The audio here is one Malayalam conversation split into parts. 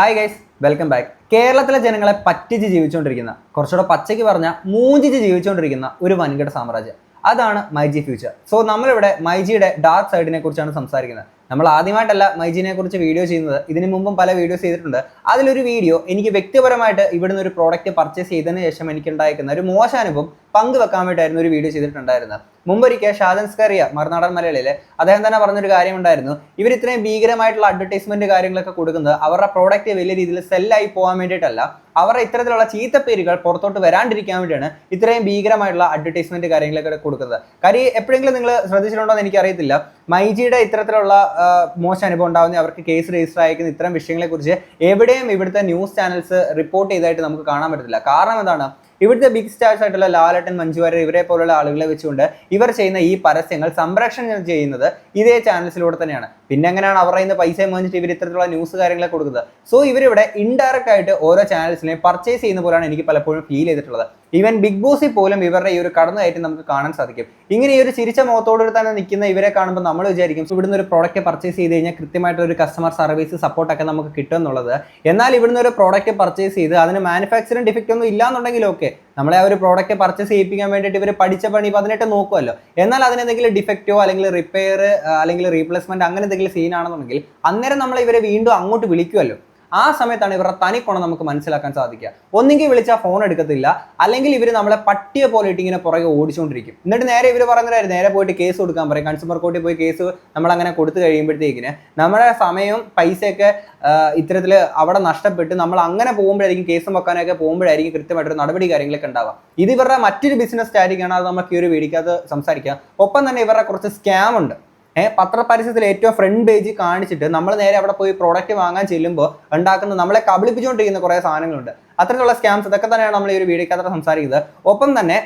ഹായ് ഗൈസ് വെൽക്കം ബാക്ക് കേരളത്തിലെ ജനങ്ങളെ പറ്റിച്ച് ജീവിച്ചുകൊണ്ടിരിക്കുന്ന കുറച്ചുകൂടെ പച്ചയ്ക്ക് പറഞ്ഞ മൂഞ്ചിച്ച് ജീവിച്ചുകൊണ്ടിരിക്കുന്ന ഒരു വൻകിട സാമ്രാജ്യം. അതാണ് മൈജി ഫ്യൂച്ചർ സോ നമ്മളിവിടെ മൈജിയുടെ ഡാർക്ക് സൈഡിനെ കുറിച്ചാണ് സംസാരിക്കുന്നത്. നമ്മൾ ആദ്യമായിട്ടല്ല മൈജിനെ കുറിച്ച് വീഡിയോ ചെയ്യുന്നത്. ഇതിനു മുമ്പും പല വീഡിയോസ് ചെയ്തിട്ടുണ്ട്. അതിലൊരു വീഡിയോ എനിക്ക് വ്യക്തിപരമായിട്ട് ഇവിടുന്ന് ഒരു പ്രോഡക്റ്റ് പർച്ചേസ് ചെയ്തതിന് ശേഷം എനിക്ക് ഉണ്ടായിരിക്കുന്ന ഒരു മോശ അനുഭവം പങ്കുവെക്കാൻ വേണ്ടിയിട്ടായിരുന്നു ഒരു വീഡിയോ ചെയ്തിട്ടുണ്ടായിരുന്നത്. മുമ്പൊരിക്കൽ ഷാദൻ സ്കറിയ മറുനാടൻ മലയാളിയിലെ അദ്ദേഹം തന്നെ പറഞ്ഞൊരു കാര്യമുണ്ടായിരുന്നു. ഇവർ ഇത്രയും ഭീകരമായിട്ടുള്ള അഡ്വർടൈസ്മെന്റ് കാര്യങ്ങളൊക്കെ കൊടുക്കുന്നത് അവരുടെ പ്രോഡക്റ്റ് വലിയ രീതിയിൽ സെല്ലായി പോകാൻ വേണ്ടിയിട്ടല്ല. അവരുടെ ഇത്തരത്തിലുള്ള ചീത്ത പേരുകൾ പുറത്തോട്ട് വരാണ്ടിരിക്കാൻ വേണ്ടിയാണ് ഇത്രയും ഭീകരമായിട്ടുള്ള അഡ്വർടൈസ്മെന്റ് കാര്യങ്ങളൊക്കെ കൊടുക്കുന്നത്. കാര്യം എപ്പോഴെങ്കിലും നിങ്ങൾ ശ്രദ്ധിച്ചിട്ടുണ്ടോ എന്ന് എനിക്കറിയത്തില്ല. മൈജിയുടെ ഇത്തരത്തിലുള്ള മോശം അനുഭവം ഉണ്ടാകുന്ന അവർക്ക് കേസ് രജിസ്റ്റർ അയക്കുന്ന ഇത്തരം വിഷയങ്ങളെ കുറിച്ച് എവിടെയും ഇവിടുത്തെ ന്യൂസ് ചാനൽസ് റിപ്പോർട്ട് ചെയ്തതായിട്ട് നമുക്ക് കാണാൻ പറ്റത്തില്ല. കാരണം എന്താണ്? ഇവിടുത്തെ ബിഗ് സ്റ്റാർസ് ആയിട്ടുള്ള ലാലട്ടൻ മഞ്ജു വാര്യർ ഇവരെ പോലുള്ള ആളുകളെ വെച്ചുകൊണ്ട് ഇവർ ചെയ്യുന്ന ഈ പരസ്യങ്ങൾ സംരക്ഷണം ചെയ്യുന്നത് ഇതേ ചാനൽസിലൂടെ തന്നെയാണ്. പിന്നെ എങ്ങനെയാണ് അവർ ഇന്ന് പൈസ വാങ്ങിച്ചിട്ട് ഇവർ ഇത്തരത്തിലുള്ള ന്യൂസ് കാര്യങ്ങളെ കൊടുക്കുന്നത്? സോ ഇവരിവിടെ ഇൻഡയറക്റ്റ് ആയിട്ട് ഓരോ ചാനൽസിനെയും പർച്ചേസ് ചെയ്യുന്ന പോലെയാണ് എനിക്ക് പലപ്പോഴും ഫീൽ ചെയ്തിട്ടുള്ളത്. ഈവൻ ബിഗ് ബോസിൽ പോലും ഇവരുടെ ഈ ഒരു കടന്നുകയറ്റം നമുക്ക് കാണാൻ സാധിക്കും. ഇങ്ങനെ ഈ ഒരു ചിരിച്ച മുഖത്തോടുകൂടി തന്നെ നിൽക്കുന്ന ഇവരെ കാണുമ്പോൾ നമ്മൾ വിചാരിക്കും ഇവിടുന്ന് ഒരു പ്രോഡക്റ്റ് പർച്ചേസ് ചെയ്ത് കഴിഞ്ഞാൽ കൃത്യമായിട്ട് ഒരു കസ്റ്റമർ സർവീസ് സപ്പോർട്ടൊക്കെ നമുക്ക് കിട്ടും എന്നുള്ളത്. എന്നാൽ ഇവിടുന്ന് ഒരു പ്രോഡക്റ്റ് പർച്ചേസ് ചെയ്ത് അതിന് മാനുഫാക്ചറിങ് ഡിഫക്റ്റ് ഒന്നും ഇല്ലാന്നുണ്ടെങ്കിലും ഒക്കെ നമ്മളെ ആ ഒരു പ്രോഡക്റ്റ് പർച്ചേസ് ചെയ്യിപ്പിക്കാൻ വേണ്ടിയിട്ട് ഇവർ പഠിച്ച പണി പതിനെട്ട് നോക്കുമല്ലോ എന്നാൽ അതിനെന്തെങ്കിലും ഡിഫക്റ്റോ അല്ലെങ്കിൽ റിപ്പയർ അല്ലെങ്കിൽ റീപ്ലേസ്മെന്റ് അങ്ങനെ എന്തെങ്കിലും സീനാണെന്നുണ്ടെങ്കിൽ അന്നേരം നമ്മൾ ഇവരെ വീണ്ടും അങ്ങോട്ട് വിളിക്കുമല്ലോ ആ സമയത്താണ് ഇവരുടെ തനിക്കുണം നമുക്ക് മനസ്സിലാക്കാൻ സാധിക്കുക. ഒന്നെങ്കിൽ വിളിച്ചാൽ ഫോൺ എടുക്കത്തില്ല അല്ലെങ്കിൽ ഇവർ നമ്മളെ പട്ടിയെ പോലെ ഇട്ട് ഇങ്ങനെ പുറകെ ഓടിച്ചുകൊണ്ടിരിക്കും എന്നിട്ട് നേരെ ഇവർ പറയുന്നതായിരുന്നു നേരെ പോയിട്ട് കേസ് കൊടുക്കാൻ പറയും. കൺസ്യൂമർ കോർട്ടിൽ പോയി കേസ് നമ്മൾ അങ്ങനെ കൊടുത്തു കഴിയുമ്പോഴത്തേക്കിന് നമ്മുടെ സമയവും പൈസയൊക്കെ ഇത്തരത്തിൽ അവിടെ നഷ്ടപ്പെട്ട് നമ്മൾ അങ്ങനെ പോകുമ്പോഴായിരിക്കും കേസും വെക്കാനൊക്കെ പോകുമ്പോഴായിരിക്കും കൃത്യമായിട്ടൊരു നടപടി കാര്യങ്ങളൊക്കെ ഉണ്ടാവുക. ഇത് ഇവരുടെ മറ്റൊരു ബിസിനസ് സ്റ്റാറ്റിക്കാണ് അത് നമുക്ക് ഈ ഒരു വീടിക്കകത്ത് സംസാരിക്കാം. ഒപ്പം തന്നെ ഇവരുടെ കുറച്ച് സ്കാം ഉണ്ട്. പത്രപരസ്യത്തിൽ ഏറ്റവും ഫ്രണ്ട് പേജ് കാണിച്ചിട്ട് നമ്മൾ നേരെ അവിടെ പോയി പ്രോഡക്റ്റ് വാങ്ങാൻ ചെല്ലുമ്പോൾ ഉണ്ടാക്കുന്ന നമ്മളെ കബളിപ്പിച്ചുകൊണ്ടിരിക്കുന്ന കുറേ സാധനങ്ങളുണ്ട്. അത്തരത്തിലുള്ള സ്കാംസ് ഇതൊക്കെ തന്നെയാണ് നമ്മൾ ഈ ഒരു വീഡിയോക്കകത്ത് സംസാരിക്കുന്നത്. ഒപ്പം തന്നെ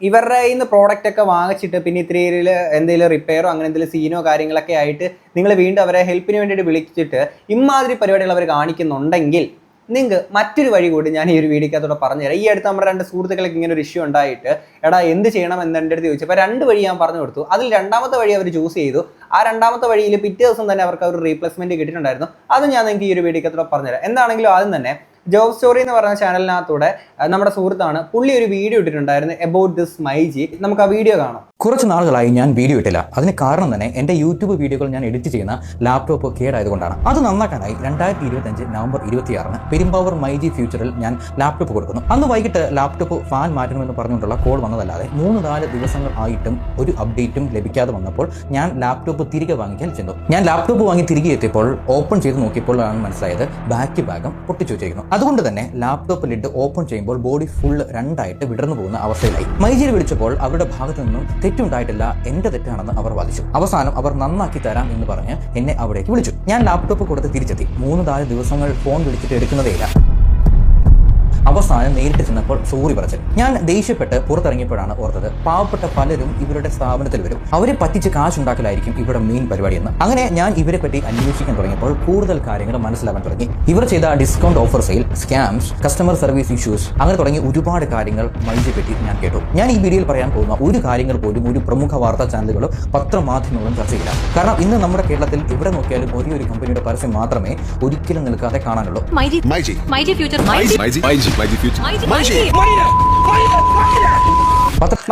ഇവരുടെ കയ്യിൽ നിന്ന് പ്രോഡക്റ്റ് ഒക്കെ വാങ്ങിച്ചിട്ട് പിന്നെ ഇത്തിരിയിൽ എന്തെങ്കിലും റിപ്പയറോ അങ്ങനെ എന്തെങ്കിലും സീനോ കാര്യങ്ങളൊക്കെ ആയിട്ട് നിങ്ങൾ വീണ്ടും അവരെ ഹെൽപ്പിന് വേണ്ടിയിട്ട് വിളിച്ചിട്ട് ഇമാതിരി പരിപാടികൾ അവർ കാണിക്കുന്നുണ്ടെങ്കിൽ നിങ്ങൾക്ക് മറ്റൊരു വഴി കൂടി ഞാൻ ഈ ഒരു വീഡിയോക്കകത്തോടെ പറഞ്ഞുതരാം. ഈ അടുത്ത് നമ്മുടെ രണ്ട് സുഹൃത്തുക്കൾക്ക് ഇങ്ങനെ ഒരു ഇഷ്യൂ ഉണ്ടായിട്ട് എടാ എന്ത് ചെയ്യണം എന്ന് എന്റെ അടുത്ത് ചോദിച്ചു അപ്പോൾ രണ്ട് വഴി ഞാൻ പറഞ്ഞു കൊടുത്തു. അതിൽ രണ്ടാമത്തെ വഴി അവർ ചൂസ് ചെയ്തു. ആ രണ്ടാമത്തെ വഴിയിൽ പിറ്റേ ദിവസം തന്നെ അവർക്ക് ഒരു റീപ്ലേസ്മെന്റ് കിട്ടിയിട്ടുണ്ടായിരുന്നു. അത് ഞാൻ നിങ്ങൾക്ക് ഈ ഒരു വീഡിയോക്കത്തോടെ പറഞ്ഞുതരാം. എന്താണെങ്കിലും ആദ്യം തന്നെ ജോബ് സ്റ്റോറി എന്ന് പറഞ്ഞ ചാനലിനകത്തൂടെ നമ്മുടെ സുഹൃത്താണ് പുള്ളി ഒരു വീഡിയോ ഇട്ടിട്ടുണ്ടായിരുന്നു അബൌട്ട് ദിസ് മൈജി നമുക്ക് ആ വീഡിയോ കാണാം. കുറച്ച് നാളുകളായി ഞാൻ വീഡിയോ ഇട്ടില്ല. അതിന് കാരണം തന്നെ എന്റെ യൂട്യൂബ് വീഡിയോകൾ ഞാൻ എഡിറ്റ് ചെയ്യുന്ന ലാപ്ടോപ്പ് കേടായതുകൊണ്ടാണ്. അത് നന്നാക്കാനായി രണ്ടായിരത്തി ഇരുപത്തഞ്ച് നവംബർ ഇരുപത്തിയാറിന് പെരുമ്പാവൂർ മൈജി ഫ്യൂച്ചറിൽ ഞാൻ ലാപ്ടോപ്പ് കൊടുക്കുന്നു. അന്ന് വൈകിട്ട് ലാപ്ടോപ്പ് ഫാൻ മാറ്റണമെന്ന് പറഞ്ഞുകൊണ്ടുള്ള കോൾ വന്നതല്ലാതെ മൂന്ന് നാല് ദിവസങ്ങൾ ആയിട്ടും ഒരു അപ്ഡേറ്റും ലഭിക്കാതെ വന്നപ്പോൾ ഞാൻ ലാപ്ടോപ്പ് തിരികെ വാങ്ങിക്കാൻ ചെന്നു. ഞാൻ ലാപ്ടോപ്പ് വാങ്ങി തിരികെ എത്തിയപ്പോൾ ഓപ്പൺ ചെയ്ത് നോക്കിയപ്പോഴാണ് മനസ്സിലായത് ബാക്ക് ഭാഗം പൊട്ടിച്ചു വെച്ചിരിക്കുന്നു അതുകൊണ്ട് തന്നെ ലാപ്ടോപ്പ് ലിഡ് ഓപ്പൺ ചെയ്യുമ്പോൾ ബോഡി ഫുൾ രണ്ടായിട്ട് വിടർന്നു പോകുന്ന അവസ്ഥയിലായി. മൈജിയിൽ വിളിച്ചപ്പോൾ അവരുടെ ഭാഗത്തു നിന്നും തെറ്റുണ്ടായിട്ടില്ല എന്റെ തെറ്റാണെന്ന് അവർ വാദിച്ചു. അവസാനം അവർ നന്നാക്കി തരാം എന്ന് പറഞ്ഞ് എന്നെ അവിടേക്ക് വിളിച്ചു. ഞാൻ ലാപ്ടോപ്പ് കൊടുത്ത് തിരിച്ചെത്തി. മൂന്ന് നാല് ദിവസങ്ങൾ ഫോൺ വിളിച്ചിട്ട് എടുക്കുന്നതേയില്ല. അവസാനം നേരിട്ട് ചെന്നപ്പോൾ സോറി പറച്ചു ഞാൻ ദേഷ്യപ്പെട്ട് പുറത്തിറങ്ങിയപ്പോഴാണ് ഓർത്തത്. പാവപ്പെട്ട പലരും ഇവരുടെ സ്ഥാപനത്തിൽ വരും. അവരെ പറ്റിച്ച് കാശുണ്ടാക്കലായിരിക്കും ഇവരുടെ മെയിൻ പരിപാടി എന്ന് അങ്ങനെ ഞാൻ ഇവരെ പറ്റി അന്വേഷിക്കാൻ തുടങ്ങിയപ്പോൾ കൂടുതൽ കാര്യങ്ങൾ മനസ്സിലാക്കാൻ തുടങ്ങി. ഇവർ ചെയ്ത discount offer sale scams customer service issues അങ്ങനെ തുടങ്ങി ഒരുപാട് കാര്യങ്ങൾ മൈൻഡ് പറ്റി ഞാൻ കേട്ടു. ഞാൻ ഈ വീഡിയോയിൽ പറയാൻ പോകുന്ന ഒരു കാര്യങ്ങൾ പോലും ഒരു പ്രമുഖ വാർത്താ ചാനലുകളും പത്രമാധ്യമങ്ങളും ചർച്ച ചെയ്യില്ല കാരണം ഇന്ന് നമ്മുടെ കേരളത്തിൽ എവിടെ നോക്കിയാലും ഒരേ ഒരു കമ്പനിയുടെ പരസ്യം മാത്രമേ ഒരിക്കലും നിൽക്കാതെ കാണാനുള്ളൂ. മൈജി മൈജി മൈജി ഫ്യൂച്ചർ മൈജി മൈജി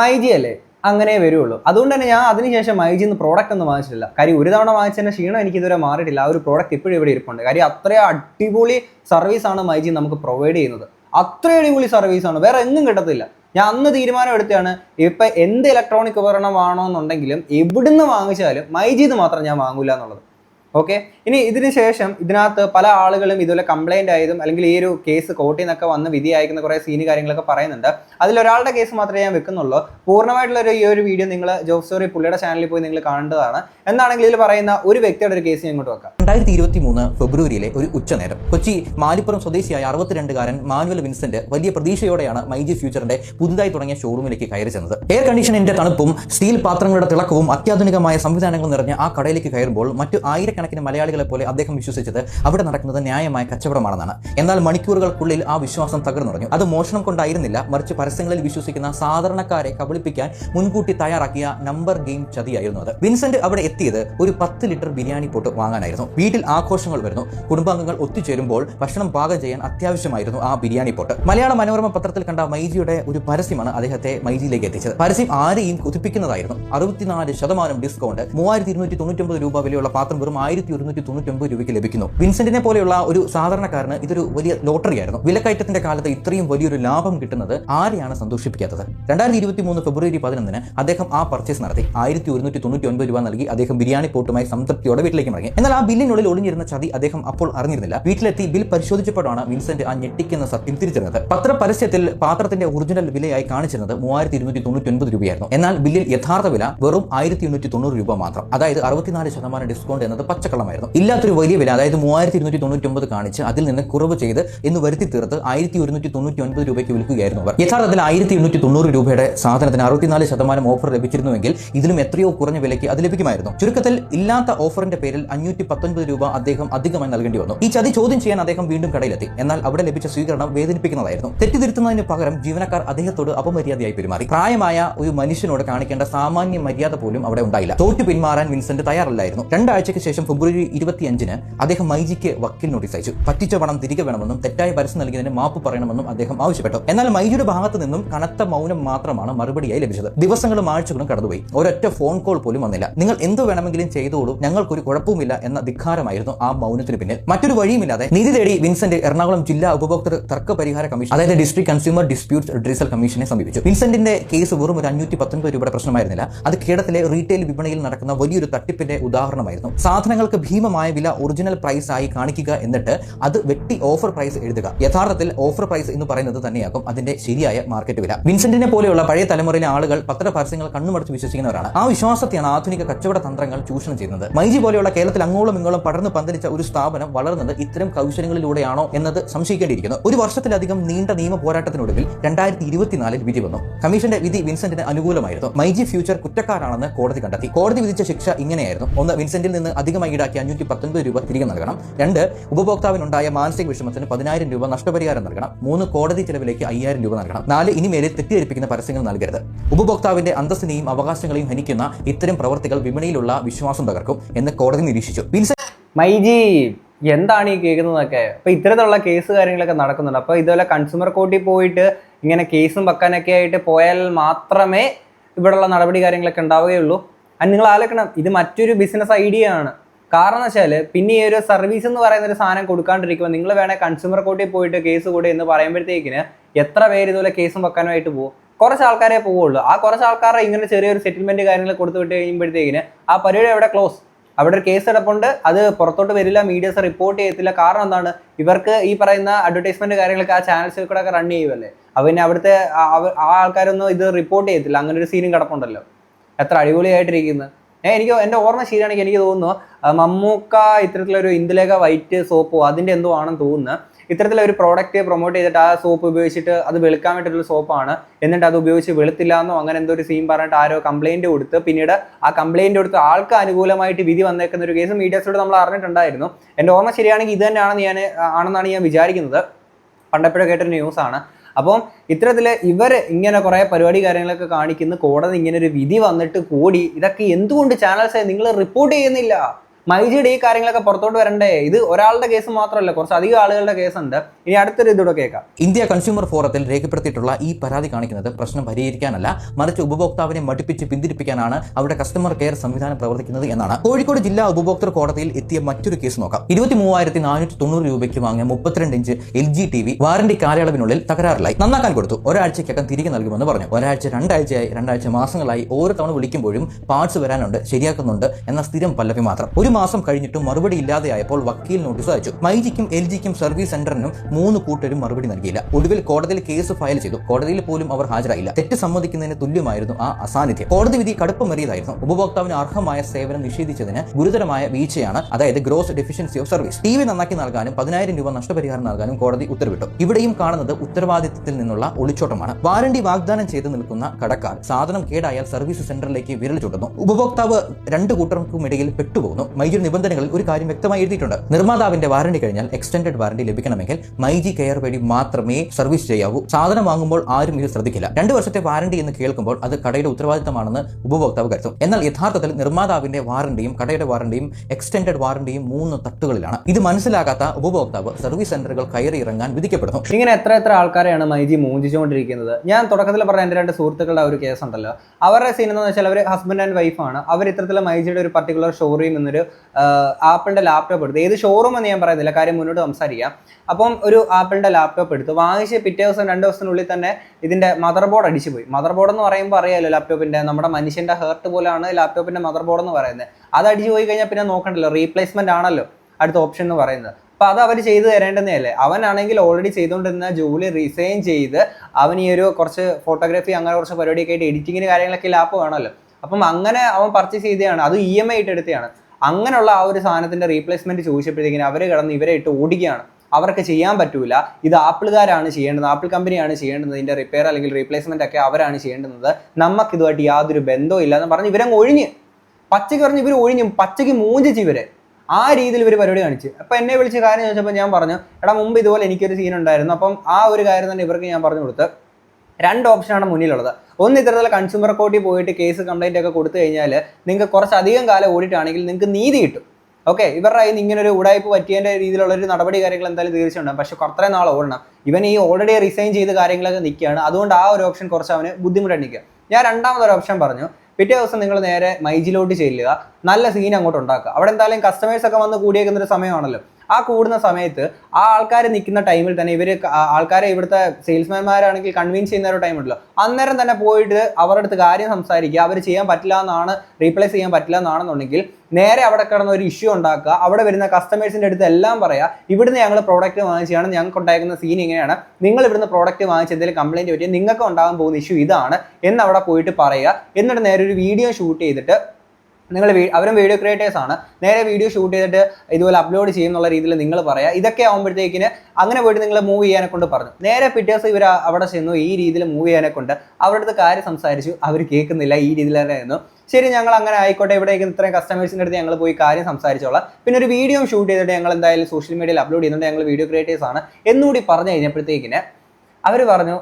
മൈജി അല്ലേ? അങ്ങനെ വരുള്ളൂ. അതുകൊണ്ട് തന്നെ ഞാൻ അതിനുശേഷം മൈജി നിന്ന് പ്രോഡക്റ്റ് ഒന്നും വാങ്ങിച്ചിട്ടില്ല. കാര്യം ഒരു തവണ വാങ്ങിച്ചതിന്റെ ക്ഷീണം എനിക്ക് ഇതുവരെ മാറിയിട്ടില്ല. ആ ഒരു പ്രോഡക്റ്റ് ഇപ്പോഴും ഇവിടെ ഇരിപ്പുണ്ട്. കാര്യം അത്രയും അടിപൊളി ആണ് മൈജി നമുക്ക് പ്രൊവൈഡ് ചെയ്യുന്നത്. അത്രയും അടിപൊളി സർവീസ് ആണ്. വേറെ എങ്ങും കിട്ടത്തില്ല. ഞാൻ അന്ന് തീരുമാനം എടുത്തതാണ് ഇപ്പൊ എന്ത് ഇലക്ട്രോണിക് ഉപകരണം വേണമെന്നുണ്ടെങ്കിലും എവിടുന്ന് വാങ്ങിച്ചാലും മൈജിന്ന് മാത്രം ഞാൻ വാങ്ങൂല എന്നുള്ളത്. ഓക്കെ ഇനി ഇതിന് ശേഷം ഇതിനകത്ത് പല ആളുകളും ഇതുപോലെ കംപ്ലൈന്റ് ആയതും അല്ലെങ്കിൽ ഈ ഒരു കേസ് കോർട്ടിൽ നിന്നൊക്കെ വന്ന് വിധി അയക്കുന്ന കുറേ സീന് കാര്യങ്ങളൊക്കെ പറയുന്നുണ്ട്. അതിലൊരാളുടെ കേസ് മാത്രമേ ഞാൻ വെക്കുന്നുള്ളൂ. പൂർണമായിട്ടുള്ള ഒരു ഈ ഒരു വീഡിയോ നിങ്ങൾ ജോബ് സ്റ്റോറി പുള്ളിയുടെ ചാനലിൽ പോയി നിങ്ങൾ കാണേണ്ടതാണ്. എന്നാണെങ്കിൽ ഇതിൽ പറയുന്ന ഒരു വ്യക്തിയുടെ ഒരു കേസ് ഞാൻ ഇങ്ങോട്ട് വെക്കാം. രണ്ടായിരത്തി ഇരുപത്തി മൂന്ന് ഫെബ്രുവരിയിലെ ഒരു ഉച്ചനേരം കൊച്ചി മാലിപ്പുറം സ്വദേശിയായ അറുപത്തിരണ്ടുകാരൻ മാനുവൽ വിൻസെന്റ് വലിയ പ്രതീക്ഷയോടെയാണ് മൈജി ഫ്യൂച്ചറിന്റെ പുതുതായി തുടങ്ങിയ ഷോറൂമിലേക്ക് കയറി ചെന്നത്. എയർ കണ്ടീഷനിന്റെ തണുപ്പും സ്റ്റീൽ പാത്രങ്ങളുടെ തിളക്കവും അത്യാധുനികമായ സംവിധാനങ്ങൾ നിറഞ്ഞ ആ കടയിലേക്ക് കയറുമ്പോൾ മറ്റു ആയിരക്കണക്കിന് ആയിരക്കണക്കിന് മലയാളികളെ പോലെ അദ്ദേഹം വിശ്വസിച്ചത് അവിടെ നടക്കുന്നത് ന്യായമായ കച്ചവടമാണെന്നാണ്. എന്നാൽ മണിക്കൂറുകൾക്കുള്ളിൽ ആ വിശ്വാസം തകർന്നുറഞ്ഞു അത് മോഷണം കൊണ്ടായിരുന്നില്ല. മറിച്ച് പരസ്യങ്ങളിൽ വിശ്വസിക്കുന്ന സാധാരണക്കാരെ കബളിപ്പിക്കാൻ മുൻകൂട്ടി തയ്യാറാക്കിയ നമ്പർ ഗെയിം ചതിയായിരുന്നു അത്. വിൻസെന്റ് അവിടെ എത്തിയത് ഒരു പത്ത് ലിറ്റർ ബിരിയാണി പോട്ട് വാങ്ങാനായിരുന്നു. വീട്ടിൽ ആഘോഷങ്ങൾ വരുന്നു. കുടുംബാംഗങ്ങൾ ഒത്തുചേരുമ്പോൾ ഭക്ഷണം പാകം ചെയ്യാൻ അത്യാവശ്യമായിരുന്നു ആ ബിരിയാണി പോട്ട്. മലയാള മനോരമ പത്രത്തിൽ കണ്ട മൈജിയുടെ ഒരു പരസ്യമാണ് അദ്ദേഹത്തെ മൈജിയിലേക്ക് എത്തിച്ചത്. പരസ്യം ആരെയും കുതിപ്പിക്കുന്നതായിരുന്നു. അറുപത്തിനാല് ശതമാനം ഡിസ്കൗണ്ട് മൂവായിരത്തി ഇരുന്നൂറ്റി തൊണ്ണൂറ്റൊമ്പത് രൂപ വിലയുള്ള പാത്രം വെറും ആയിരത്തി ഒരുന്നൂറ്റി തൊണ്ണൂറ്റൊമ്പത് രൂപയ്ക്ക് ലഭിക്കുന്നു. വിൻസെന്റിനെ പോലെയുള്ള ഒരു സാധാരണക്കാരന് ഇതൊരു വലിയ ലോട്ടറി ആയിരുന്നു വിലക്കയറ്റത്തിന്റെ കാലത്ത് ഇത്രയും വലിയൊരു ലാഭം കിട്ടുന്നത് ആരെയാണ് സന്തോഷിപ്പിക്കാത്തത്? രണ്ടായിരത്തി ഇരുപത്തി മൂന്ന് ഫെബ്രുവരി പതിനൊന്നിന് അദ്ദേഹം ആ പർച്ചേസ് നടത്തി. ആയിരത്തി ഒരുന്നൂറ്റി തൊണ്ണൂറ്റി ഒൻപത് രൂപ നൽകി അദ്ദേഹം ബിരിയാണി പോട്ടുമായി സംതൃപ്തിയോടെ വീട്ടിലേക്ക് മടങ്ങി. എന്നാൽ ആ ബില്ലിനുള്ളിൽ ഒളിഞ്ഞിരുന്ന ചതി അദ്ദേഹം അപ്പോൾ അറിഞ്ഞിരുന്നില്ല. വീട്ടിലെത്തി ബിൽ പരിശോധിച്ചപ്പോഴാണ് വിൻസെന്റ് ആ ഞെട്ടിക്കുന്ന സത്യം തിരിച്ചറിഞ്ഞത്. പത്ര പരസ്യത്തിൽ പാത്രത്തിന്റെ ഒറിജിനൽ വിലയായി കാണിച്ചിരുന്നത് മൂവായിരത്തി ഇരുന്നൂറ്റി തൊണ്ണൂറ്റി ഒൻപത് രൂപയായിരുന്നു. എന്നാൽ ബില്ലിൽ യഥാർത്ഥ വില വെറും ആയിരത്തി എണ്ണൂറ്റി തൊണ്ണൂറ് രൂപ മാത്രം. അതായത് അറുപത്തിനാല് ശതമാനം ഡിസ്കൗണ്ട് എന്നത് പച്ചക്കള്ളമായിരുന്നു. ഇല്ലാത്തൊരു വലിയ വില അതായത് മൂവായിരത്തി ഇരുന്നൂറ്റി തൊണ്ണൂറ്റി ഒമ്പത് കാണിച്ച് അതിൽ നിന്ന് കുറവ് ചെയ്ത് എന്ന് വരുത്തി തീർത്ത് ആയിരത്തി ഒരുന്നൂറ്റി തൊണ്ണൂറ്റി ഒൻപത് രൂപയ്ക്ക് വിൽക്കുകയായിരുന്നു അവർ. യഥാർത്ഥത്തിൽ ആയിരത്തി എണ്ണൂറ്റി തൊണ്ണൂറ് രൂപയുടെ സാധനത്തിന് അറുപത്തിനാല് ശതമാനം ഓഫർ ലഭിച്ചിരുന്നുവെങ്കിൽ ഇതിലും എത്രയോ കുറഞ്ഞ വിലയ്ക്ക് അത് ലഭിക്കുമായിരുന്നു. ചുരുക്കത്തിൽ ഇല്ലാത്ത ഓഫറിന്റെ പേരിൽ അഞ്ഞൂറ്റി പത്തൊൻപത് രൂപ അദ്ദേഹം അധികമായി നൽകേണ്ടി വന്നു. ഈ ചതി ചോദ്യം ചെയ്യാൻ അദ്ദേഹം വീണ്ടും കടയിലെത്തി. എന്നാൽ അവിടെ ലഭിച്ച സ്വീകരണം വേദനിപ്പിക്കുന്നതായിരുന്നു. തെറ്റിതിരുത്തുന്നതിന് പകരം ജീവനക്കാർ അദ്ദേഹത്തോട് അപമര്യാദയായി പെരുമാറി. പ്രായമായ ഒരു മനുഷ്യനോട് കാണിക്കേണ്ട സാമാന്യ മര്യാദ പോലും അവിടെ ഉണ്ടായില്ല. തോറ്റു പിന്മാറാൻ വിൻസെന്റ് തയ്യാറല്ലായിരുന്നു. രണ്ടാഴ്ചയ്ക്ക് ശേഷം ഫെബ്രുവരി ഇരുപത്തിയഞ്ചിന് അദ്ദേഹം മൈജിക്ക് വക്കീൽ നോട്ടീസ് അയച്ചു. പറ്റിച്ച പണം തിരികെ വേണമെന്നും തെറ്റായ പരസ്യം നൽകിയതിന് മാപ്പ് പറയണമെന്നും അദ്ദേഹം ആവശ്യപ്പെട്ടു. എന്നാൽ മൈജിയുടെ ഭാഗത്തു നിന്നും കനത്ത മൗനം മാത്രമാണ് മറുപടിയായി ലഭിച്ചത്. ദിവസങ്ങളും ആഴ്ചകളും കടന്നുപോയി. ഒരൊറ്റ ഫോൺ കോൾ പോലും വന്നില്ല. നിങ്ങൾ എന്ത് വേണമെങ്കിലും ചെയ്തോളൂ. ഞങ്ങൾക്കൊരു കുഴപ്പവുമില്ല എന്ന ധിക്കാരമായിരുന്നു ആ മൗനത്തിന് പിന്നിൽ. മറ്റൊരു വഴിയുമില്ലാതെ നീതി തേടി വിൻസെന്റ് എറണാകുളം ജില്ലാ ഉപഭോക്തൃ തർക്ക പരിഹാര കമ്മീഷൻ അതായത് ഡിസ്ട്രിക്ട് കൺസ്യൂമർ ഡിസ്പ്യൂട്ട് റിഡ്രീസൽ കമ്മീഷനെ സമീപിച്ചു. വിൻസെന്റിന്റെ കേസ് വെറും ഒരു അഞ്ഞൂറ്റി പത്തൊൻപത് രൂപയുടെ പ്രശ്നമായിരുന്നില്ല. അത് കേരളത്തിലെ റീറ്റെയിൽ വിപണിയിൽ നടക്കുന്ന വലിയൊരു തട്ടിപ്പിന്റെ ഉദാഹരണമായിരുന്നു. സാധനങ്ങൾക്ക് ഭീമമായ വില ഒറിജിനൽ പ്രൈസ് ആയി കാണിക്കുക എന്നിട്ട് അത് വെട്ടി ഓഫർ പ്രൈസ് എഴുതുക. യഥാർത്ഥത്തിൽ ഓഫർ പ്രൈസ് എന്ന് പറയുന്നത് തന്നെയാകും അതിന്റെ ശരിയായ മാർക്കറ്റ് വില. വിൻസെന്റിനെ പോലെയുള്ള പഴയ തലമുറയിലെ ആളുകൾ പത്ര പരസ്യങ്ങൾ കണ്ണുമടച്ച് വിശ്വസിക്കുന്നവരാണ്. ആ വിശ്വാസത്തെയാണ് ആധുനിക കച്ചവട തന്ത്രങ്ങൾ ചൂഷണം ചെയ്യുന്നത്. മൈജി പോലെയുള്ള കേരളത്തിൽ അങ്ങോളം ഇങ്ങോളം പടർന്നു പന്തലിച്ച ഒരു സ്ഥാപനം വളർന്നത് ഇത്തരം കൗശലങ്ങളിലൂടെയാണോ എന്നത് സംശയിക്കേണ്ടിയിരിക്കുന്നു. ഒരു വർഷത്തിലധികം നീണ്ട നിയമ പോരാട്ടത്തിനൊടുവിൽ രണ്ടായിരത്തി ഇരുപത്തിനാലിൽ വിധി വന്നു. കമ്മീഷന്റെ വിധി വിൻസെന്റിന് അനുകൂലമായിരുന്നു. മൈജി ഫ്യൂച്ചർ കുറ്റക്കാരാണെന്ന് കോടതി കണ്ടെത്തി. കോടതി വിധിച്ച ശിക്ഷ ഇങ്ങനെയായിരുന്നു. ഒന്ന് വിൻസെന്റിൽ നിന്ന് അധികമായി ഈടാക്കിയ അഞ്ഞൂറ്റി പത്തൊൻപത് രൂപ തിരികെ നൽകണം. രണ്ട് ഉപഭോക്താവിനുണ്ടായ മാനസിക വിഷമത്തിന് പതിനായിരം രൂപ നഷ്ടപരിഹാരം നൽകണം. മൂന്ന് കോടതി ചെലവിലേക്ക് അയ്യായിരം രൂപ നൽകണം. നാല് ഇനിമേലെ തെറ്റിദ്ധരിപ്പിക്കുന്ന പരസ്യങ്ങൾ നൽകരുത്. ഉപഭോക്താവിന്റെ അന്തസ്സിനെയും അവകാശങ്ങളെയും ഹനിക്കുന്ന ഇത്തരം പ്രവർത്തികൾ വിപണിയിലുള്ള വിശ്വാസം തകർക്കും എന്ന് കോടതി നിരീക്ഷിച്ചു. മൈജി എന്താണ് ഈ കേൾക്കുന്നതൊക്കെ? അപ്പൊ ഇത്തരത്തിലുള്ള കേസ് കാര്യങ്ങളൊക്കെ നടക്കുന്നുണ്ട്. അപ്പൊ ഇതുപോലെ കൺസ്യൂമർ കോർട്ടിൽ പോയിട്ട് ഇങ്ങനെ കേസും വെക്കാനൊക്കെ ആയിട്ട് പോയാൽ മാത്രമേ ഇവിടെയുള്ള നടപടി കാര്യങ്ങളൊക്കെ ഉണ്ടാവുകയുള്ളൂ. അത് നിങ്ങൾ ആലോചിക്കണം. ഇത് മറ്റൊരു ബിസിനസ് ഐഡിയ ആണ്. കാരണം വെച്ചാൽ പിന്നെ ഈ ഒരു സർവീസ് എന്ന് പറയുന്ന ഒരു സാധനം കൊടുക്കാണ്ടിരിക്കുമ്പോൾ നിങ്ങൾ വേണേൽ കൺസ്യൂമർ കോർട്ടിൽ പോയിട്ട് കേസ് കൂടി എന്ന് പറയുമ്പോഴത്തേക്കിന് എത്ര പേര് ഇതുപോലെ കേസും വെക്കാനായിട്ട് പോകും കുറച്ച് ആൾക്കാരെ പോവുള്ളൂ. ആ കുറച്ച് ആൾക്കാരുടെ ഇങ്ങനെ ചെറിയൊരു സെറ്റിൽമെന്റ് കാര്യങ്ങൾ കൊടുത്തു വിട്ട് കഴിയുമ്പോഴത്തേക്കിന് ആ പരിപാടി അവിടെ ക്ലോസ് അവിടെ ഒരു കേസ് കിടപ്പുണ്ട്. അത് പുറത്തോട്ട് വരില്ല. മീഡിയസ് റിപ്പോർട്ട് ചെയ്യത്തില്ല. കാരണം എന്താണ്? ഇവർക്ക് ഈ പറയുന്ന അഡ്വർടൈസ്മെന്റ് കാര്യങ്ങളൊക്കെ ആ ചാനൽസിൽ കൂടെ റൺ ചെയ്യുമല്ലേ അപ്പൊ പിന്നെ അവിടുത്തെ ആ- ആൾക്കാരൊന്നും ഇത് റിപ്പോർട്ട് ചെയ്യത്തില്ല. അങ്ങനെ ഒരു സീനും കിടപ്പുണ്ടല്ലോ. എത്ര അടിപൊളിയായിട്ടിരിക്കുന്നത് എനിക്ക് എന്റെ ഓർമ്മ ശരിയാണെങ്കിൽ എനിക്ക് തോന്നുന്നു മമ്മൂക്ക ഇത്തരത്തിലൊരു ഇന്ദുലേഖ വൈറ്റ് സോപ്പോ അതിന്റെ എന്തോ ആണെന്ന് തോന്നുന്നു. ഇത്തരത്തിലൊരു പ്രോഡക്റ്റ് പ്രൊമോട്ട് ചെയ്തിട്ട് ആ സോപ്പ് ഉപയോഗിച്ചിട്ട് അത് വെളുക്കാൻ വേണ്ടിയിട്ടുള്ള സോപ്പാണ്. എന്നിട്ട് അത് ഉപയോഗിച്ച് വെളുത്തില്ല എന്നോ അങ്ങനെ എന്തോ ഒരു സീൻ പറഞ്ഞിട്ട് ആരോ കംപ്ലൈന്റ് കൊടുത്ത് പിന്നീട് ആ കംപ്ലൈന്റ് കൊടുത്ത് ആൾക്ക് അനുകൂലമായിട്ട് വിധി വന്നേക്കുന്ന ഒരു കേസ് മീഡിയസിലൂടെ നമ്മൾ അറിഞ്ഞിട്ടുണ്ടായിരുന്നു. എന്റെ ഓർമ്മ ശരിയാണെങ്കിൽ ഇത് തന്നെയാണെന്ന് ഞാൻ ആണെന്നാണ് ഞാൻ വിചാരിക്കുന്നത്. പണ്ടപ്പോഴും കേട്ടൊരു ന്യൂസാണ് അപ്പം ഇത്തരത്തിൽ ഇവർ ഇങ്ങനെ കുറേ പരിപാടി കാര്യങ്ങളൊക്കെ കാണിക്കുന്നു. കോടതി ഇങ്ങനെ ഒരു വിധി വന്നിട്ട് കൂടി. ഇതൊക്കെ എന്തുകൊണ്ട് ചാനൽസ് നിങ്ങൾ റിപ്പോർട്ട് ചെയ്യുന്നില്ല. മൈജിയുടെ ഈ കാര്യങ്ങളൊക്കെ പുറത്തോട്ട് വരണ്ടേ? ഇത് ഒരാളുടെ കേസ് മാത്രമല്ല കുറച്ച് അധികം ആളുകളുടെ കേസ് ഉണ്ട്. ഇനി അടുത്തൊരു ഇതൂടെ കേൾക്കാം. ഇന്ത്യ കൺസ്യൂമർ ഫോറത്തിൽ രേഖപ്പെടുത്തിയിട്ടുള്ള ഈ പരാതി കാണിക്കുന്നത് പ്രശ്നം പരിഹരിക്കാനല്ല മറിച്ച് ഉപഭോക്താവിനെ മടുപ്പിച്ച് പിന്തിരിപ്പിക്കാനാണ് അവരുടെ കസ്റ്റമർ കെയർ സംവിധാനം പ്രവർത്തിക്കുന്നത് എന്നാണ്. കോഴിക്കോട് ജില്ലാ ഉപഭോക്തൃ കോടതിയിൽ എത്തിയ മറ്റൊരു കേസ് നോക്കാം. ഇരുപത്തി മൂവായിരത്തി നാനൂറ്റി തൊണ്ണൂറ് രൂപയ്ക്ക് വാങ്ങിയ മുപ്പത്തിരണ്ട് inch L G T V warranty കാലയളവിനുള്ളിൽ തകരാറിലായി. നന്നാക്കാൻ കൊടുത്തു. ഒരാഴ്ചയ്ക്കകം തിരികെ നൽകുമെന്ന് പറഞ്ഞു. ഒരാഴ്ച രണ്ടാഴ്ചയായി രണ്ടാഴ്ച മാസങ്ങളായി ഓരോ തവണ വിളിക്കുമ്പോഴും പാർട്സ് വരാനുണ്ട് ശരിയാക്കുന്നുണ്ട് എന്ന സ്ഥിരം പല്ലവി മാത്രം. ഒരു മാസം കഴിഞ്ഞിട്ടും മറുപടി ഇല്ലാതെയായപ്പോൾ വക്കീൽ നോട്ടീസ് അയച്ചു. മൈജിക്കും എൽ ജിക്കും സർവീസ് സെന്ററിനും മൂന്ന് കൂട്ടരും മറുപടി നൽകിയില്ല. ഒടുവിൽ കോടതിയിൽ കേസ് ഫയൽ ചെയ്തു. കോടതിയിൽ പോലും അവർ ഹാജരായില്ല. തെറ്റ് സമ്മതിക്കുന്നതിന് തുല്യമായിരുന്നു ആ അസാന്നിധ്യം. കോടതി വിധി കടുപ്പമേറിയതായിരുന്നു. ഉപഭോക്താവിന് അർഹമായ സേവനം നിഷേധിച്ചതിന് ഗുരുതരമായ വീഴ്ചയാണ് അതായത് gross deficiency of service T V നന്നാക്കി നൽകാനും പതിനായിരം രൂപ നഷ്ടപരിഹാരം നൽകാനും കോടതി ഉത്തരവിട്ടു. ഇവിടെയും കാണുന്നത് ഉത്തരവാദിത്തത്തിൽ നിന്നുള്ള ഒളിച്ചോട്ടമാണ്. വാറണ്ടി വാഗ്ദാനം ചെയ്ത് നിൽക്കുന്ന കടക്കാർ സാധനം കേടായാൽ സർവീസ് സെന്ററിലേക്ക് വിരൽ ചുട്ടുന്നു ഉപഭോക്താവ് രണ്ട് കൂട്ടർക്കും ഇടയിൽ പെട്ടുപോകുന്നു. മൈജിയുടെ നിബന്ധനകളിൽ ഒരു കാര്യം വ്യക്തമായി എഴുതിയിട്ടുണ്ട്. നിർമ്മാതാവിന്റെ വാറണ്ടി കഴിഞ്ഞാൽ എക്സ്റ്റൻഡഡ് വാറണ്ടി ലഭിക്കണമെങ്കിൽ മൈജി കെയർ വഴി മാത്രമേ സർവീസ് ചെയ്യാവൂ. സാധനം വാങ്ങുമ്പോൾ ആരും ഇത് ശ്രദ്ധിക്കില്ല. രണ്ട് വർഷത്തെ വാറണ്ടി എന്ന് കേൾക്കുമ്പോൾ അത് കടയുടെ ഉത്തരവാദിത്തമാണെന്ന് ഉപഭോക്താവ് കരുതും. എന്നാൽ യഥാർത്ഥത്തിൽ നിർമ്മാതാവിന്റെ വാറണ്ടിയും കടയുടെ വാറണ്ടിയും എക്സ്റ്റൻഡഡ് വാറണ്ടിയും മൂന്ന് തട്ടുകളിലാണ്. ഇത് മനസ്സിലാകാത്ത ഉപഭോക്താവ് സർവീസ് സെന്ററുകൾ കയറി ഇറങ്ങാൻ വിധിക്കപ്പെടുന്നു. ഇങ്ങനെ എത്ര എത്ര ആൾക്കാരെയാണ് മൈജി മൂഞ്ചിച്ചുകൊണ്ടിരിക്കുന്നത്? ഞാൻ തുടക്കത്തിൽ പറഞ്ഞ എന്റെ രണ്ട് സുഹൃത്തുക്കളുടെ ഒരു കേസ് ഉണ്ടല്ലോ. അവരുടെ സീൻ എന്ന് വെച്ചാൽ അവർ ഹസ്ബൻഡ് ആൻഡ് വൈഫാണ് അവർ ഇത്തരത്തിലുള്ള മൈജിയുടെ ഒരു പർട്ടിക്കുലർ ഷോറൂം എന്നൊരു ആപ്പിളിന്റെ ലാപ്ടോപ്പ് എടുത്തു. ഏത് ഷോറൂം എന്ന് ഞാൻ പറയുന്നില്ല കാര്യം മുന്നോട്ട് സംസാരിക്കാം. അപ്പം ഒരു ആപ്പിളിന്റെ ലാപ്ടോപ്പ് എടുത്തു. വാങ്ങിച്ച് പിറ്റേ ദിവസം രണ്ട് ദിവസത്തിനുള്ളിൽ തന്നെ ഇതിന്റെ മദർ ബോർഡ് അടിച്ചു പോയി. മദർ ബോർഡ് എന്ന് പറയുമ്പോൾ അറിയാലോ ലാപ്ടോപ്പിന്റെ നമ്മുടെ മനുഷ്യന്റെ ഹേർട്ട് പോലെയാണ് ലാപ്ടോപ്പിന്റെ മദർ ബോർഡ് എന്ന് പറയുന്നത്. അത് അടിച്ചു പോയി കഴിഞ്ഞാൽ പിന്നെ നോക്കണ്ടല്ലോ റീപ്ലേസ്മെന്റ് ആണല്ലോ അടുത്ത ഓപ്ഷൻ എന്ന് പറയുന്നത്. അപ്പൊ അത് അവർ ചെയ്തു തരേണ്ടതല്ലേ അവനാണെങ്കിൽ ഓൾറെഡി ചെയ്തുകൊണ്ടിരുന്ന ജോലി റിസൈൻ ചെയ്ത് അവൻ ഈ ഒരു കുറച്ച് ഫോട്ടോഗ്രാഫി അങ്ങനെ കുറച്ച് പരിപാടിയൊക്കെ ആയിട്ട് എഡിറ്റിങ്ങിന് കാര്യങ്ങളൊക്കെ ലാപ്പ് വേണമല്ലോ അപ്പം അങ്ങനെ അവൻ പർച്ചേസ് ചെയ്തതാണ്. അത് ഇ എം ഐ ഇട്ട് എടുത്തതാണ്. അങ്ങനെയുള്ള ആ ഒരു സാധനത്തിന്റെ റീപ്ലേസ്മെന്റ് ചോദിച്ചപ്പോഴത്തേക്കിനും അവരെ കിടന്ന് ഇവരെ ഇട്ട് ഓടിക്കുകയാണ്. അവർക്ക് ചെയ്യാൻ പറ്റൂല. ഇത് ആപ്പിളുകാരാണ് ചെയ്യേണ്ടത് ആപ്പിൾ കമ്പനിയാണ് ചെയ്യേണ്ടത് ഇതിന്റെ റിപ്പയർ അല്ലെങ്കിൽ റീപ്ലേസ്മെന്റ് ഒക്കെ അവരാണ് ചെയ്യേണ്ടത് നമുക്ക് ഇതുമായിട്ട് യാതൊരു ബന്ധവും ഇല്ല എന്ന് പറഞ്ഞ് ഇവരങ്ങ് ഒഴിഞ്ഞ്. പച്ചയ്ക്ക് പറഞ്ഞ് ഇവർ ഒഴിഞ്ഞും പച്ചയ്ക്ക് മൂഞ്ചിച്ച് ഇവരെ. ആ രീതിയിൽ ഇവർ പരിപാടി കാണിച്ചു. അപ്പം എന്നെ വിളിച്ച് കാര്യം ചോദിച്ചപ്പോൾ ഞാൻ പറഞ്ഞു എടാ മുമ്പ് ഇതുപോലെ എനിക്കൊരു സീൻ ഉണ്ടായിരുന്നു. അപ്പം ആ ഒരു കാര്യം തന്നെ ഇവർക്ക് ഞാൻ പറഞ്ഞു കൊടുത്ത് രണ്ട് ഓപ്ഷനാണ് മുന്നിലുള്ളത്. ഒന്ന് ഇത്തരത്തിലുള്ള കൺസ്യൂമർ കോർട്ടിൽ പോയിട്ട് കേസ് കംപ്ലൈന്റ് ഒക്കെ കൊടുത്തു കഴിഞ്ഞാൽ നിങ്ങൾക്ക് കുറച്ചധികം കാലം ഓടിയിട്ടാണെങ്കിൽ നിങ്ങൾക്ക് നീതി കിട്ടും. ഓക്കെ ഇവരുടെ നിന്ന് ഇങ്ങനെ ഒരു ഉടായ്പ പറ്റിയതിന്റെ രീതിയിലുള്ള ഒരു നടപടി കാര്യങ്ങൾ എന്തായാലും തീർച്ചയായിട്ടും പക്ഷേ കുറേ നാൾ ഓടണം. ഇവൻ ഈ ഓൾറെഡി റിസൈൻ ചെയ്ത കാര്യങ്ങളൊക്കെ നിൽക്കുകയാണ്. അതുകൊണ്ട് ആ ഒരു ഓപ്ഷൻ കുറച്ച് അവന് ബുദ്ധിമുട്ടാണ് നിൽക്കുക ഞാൻ രണ്ടാമതൊരു ഓപ്ഷൻ പറഞ്ഞു. പിറ്റേ ദിവസം നിങ്ങൾ നേരെ മൈജിലോട്ട് ചെല്ലുക. നല്ല സീൻ അങ്ങോട്ട് ഉണ്ടാക്കുക. അവിടെ എന്തായാലും കസ്റ്റമേഴ്സ് ഒക്കെ വന്ന് കൂടിയേക്കുന്ന ഒരു സമയമാണല്ലോ. ആ കൂടുന്ന സമയത്ത് ആ ആൾക്കാർ നിൽക്കുന്ന ടൈമിൽ തന്നെ ഇവർ ആൾക്കാരെ ഇവിടുത്തെ സെയിൽസ്മാൻമാരാണെങ്കിൽ കൺവിൻസ് ചെയ്യുന്ന ഒരു ടൈം ഉണ്ടല്ലോ. അന്നേരം തന്നെ പോയിട്ട് അവരുടെ അടുത്ത് കാര്യം സംസാരിക്കുക അവർ ചെയ്യാൻ പറ്റില്ല എന്നാണ് റീപ്ലേസ് ചെയ്യാൻ പറ്റില്ല എന്നാണെന്നുണ്ടെങ്കിൽ നേരെ അവിടെ കിടന്ന ഒരു ഇഷ്യൂ ഉണ്ടാക്കുക അവിടെ വരുന്ന കസ്റ്റമേഴ്സിന്റെ അടുത്ത് എല്ലാം പറയാ ഇവിടുന്ന് ഞങ്ങൾ പ്രോഡക്റ്റ് വാങ്ങിച്ചാണ് ഞങ്ങൾക്ക് ഉണ്ടായിരുന്ന സീൻ ഇങ്ങനെയാണ് നിങ്ങൾ ഇവിടുന്ന് പ്രോഡക്റ്റ് വാങ്ങിച്ച് എന്തെങ്കിലും കംപ്ലയിന്റ് പറ്റിയാൽ നിങ്ങൾക്ക് ഉണ്ടാകാൻ പോകുന്ന ഇഷ്യൂ ഇതാണ് എന്ന് അവിടെ പോയിട്ട് പറയുക. എന്നിട്ട് നേരെ ഒരു വീഡിയോ ഷൂട്ട് ചെയ്തിട്ട് നിങ്ങൾ അവരും വീഡിയോ ക്രിയേറ്റേഴ്സ് ആണ്. നേരെ വീഡിയോ ഷൂട്ട് ചെയ്തിട്ട് ഇതുപോലെ അപ്ലോഡ് ചെയ്യുന്നുള്ള രീതിയിൽ നിങ്ങൾ പറയാ. ഇതൊക്കെ ആകുമ്പോഴത്തേക്കിന് അങ്ങനെ പോയിട്ട് നിങ്ങൾ മൂവ് ചെയ്യാനെ കൊണ്ട് പറഞ്ഞു. നേരെ പിറ്റേഴ്സ് ഇവർ അവിടെ ചെന്നു ഈ രീതിയിൽ മൂവ് ചെയ്യാനെ കൊണ്ട് അവരുടെ അടുത്ത് കാര്യം സംസാരിച്ചു. അവർ കേൾക്കുന്നില്ല ഈ രീതിയിൽ തന്നെ രീതിയിലായിരുന്നു ശരി ഞങ്ങൾ അങ്ങനെ ആയിക്കോട്ടെ. ഇവിടെ ഇത്രയും കസ്റ്റമേഴ്സിന്റെ അടുത്ത് ഞങ്ങൾ പോയി കാര്യം സംസാരിച്ചോളാം. പിന്നെ ഒരു വീഡിയോ ഷൂട്ട് ചെയ്തിട്ട് ഞങ്ങൾ എന്തായാലും സോഷ്യൽ മീഡിയയിൽ അപ്ലോഡ് ചെയ്യുന്നുണ്ട്. ഞങ്ങൾ വീഡിയോ ക്രിയേറ്റേഴ്സ് ആണ്. എന്നുകൂടി പറഞ്ഞു കഴിഞ്ഞപ്പോഴത്തേക്കിന് അവർ പറഞ്ഞു